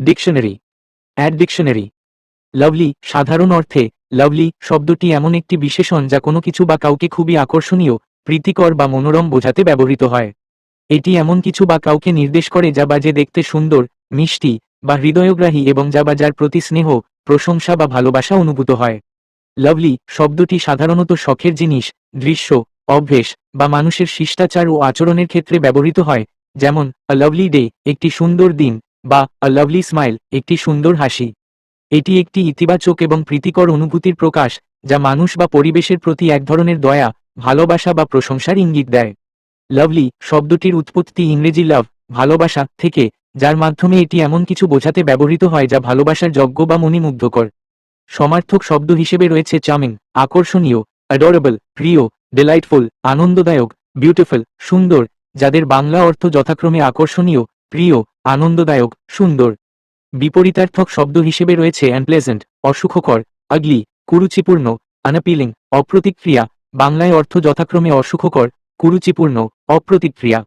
Dictionary add dictionary lovely সাধারণ অর্থে lovely শব্দটি এমন একটি বিশেষণ যা কোনো কিছু বা কাউকে খুবই আকর্ষণীয়, প্রীতিকর বা মনোরম বোঝাতে ব্যবহৃত হয়। এটি এমন কিছু বা কাউকে নির্দেশ করে যা বা যে দেখতে সুন্দর, মিষ্টি, বা হৃদয়গ্রাহী এবং যা বা যার প্রতি স্নেহ, প্রশংসা বা ভালোবাসা অনুভূত হয়। লাভলি শব্দটি সাধারণত শখের জিনিস, দৃশ্য, অভ্যেস বা মানুষের শিষ্টাচার ও আচরণের ক্ষেত্রে ব্যবহৃত হয়, যেমন আ লাভলি ডে একটি সুন্দর দিন বা আ লাভলি স্মাইল একটি সুন্দর হাসি। এটি একটি ইতিবাচক এবং প্রীতিকর অনুভূতির প্রকাশ, যা মানুষ বা পরিবেশের প্রতি এক ধরনের দয়া, ভালোবাসা বা প্রশংসার ইঙ্গিত দেয়। লাভলি শব্দটির উৎপত্তি ইংরেজি লাভ ভালোবাসা, থেকে, যার মাধ্যমে এটি এমন কিছু বোঝাতে ব্যবহৃত হয় যা ভালোবাসার যজ্ঞ বা মণিমুগ্ধকর। সমার্থক শব্দ হিসেবে রয়েছে চামিং আকর্ষণীয় অ্যাডোরেবল প্রিয় ডিলাইটফুল আনন্দদায়ক বিউটিফুল সুন্দর, যাদের বাংলা অর্থ যথাক্রমে আকর্ষণীয় প্রিয়, আনন্দদায়ক, সুন্দর। বিপরীতার্থক শব্দ হিসেবে রয়েছে অ্যানপ্লেজেন্ট অসুখকর আগলি কুরুচিপূর্ণ আনাপিলিং অপ্রতিক্রিয়া। বাংলায় অর্থ যথাক্রমে অসুখকর, কুরুচিপূর্ণ, অপ্রতিক্রিয়া।